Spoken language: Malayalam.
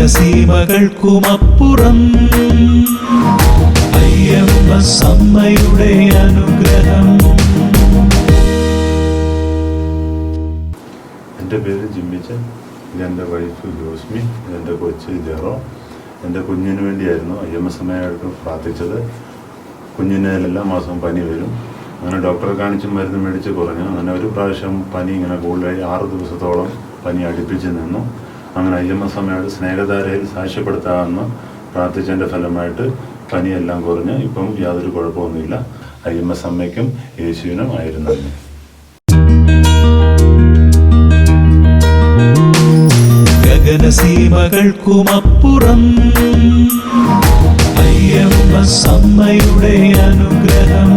ഗഗനസീമകൾക്കുമപ്പുറം അയ്യപ്പ സമ്മയുടെ അനുഗ്രഹം. എന്റെ പേര് ജിമ്മിച്ചൻ. ഇതെന്റെ വൈഫ് ജോസ്മി. എന്റെ കൊച്ച് ജെറോ. എന്റെ കുഞ്ഞിന് വേണ്ടിയായിരുന്നു എസ് എമ്മയായിട്ട് പ്രാർത്ഥിച്ചത്. കുഞ്ഞിന് എല്ലാ മാസവും പനി വരും. അങ്ങനെ ഡോക്ടറെ കാണിച്ച് മരുന്ന് മേടിച്ച് കുറഞ്ഞു. അങ്ങനെ ഒരു പ്രാവശ്യം പനി ഇങ്ങനെ കൂടുതലായി ആറ് ദിവസത്തോളം പനി അടുപ്പിച്ച് നിന്നു. അങ്ങനെ ഐ എം സ്നേഹധാരയിൽ സാക്ഷ്യപ്പെടുത്താമെന്ന് പ്രാർത്ഥിച്ചതിന്റെ ഫലമായിട്ട് പനിയെല്ലാം കുറഞ്ഞ് ഇപ്പം യാതൊരു കുഴപ്പമൊന്നുമില്ല. ഐ എം യേശുവിനും ആയിരുന്നു ഗഗനസീമകൾക്കുമപ്പുറം അയ്യമ്മ സമ്മയുടെ അനുഗ്രഹം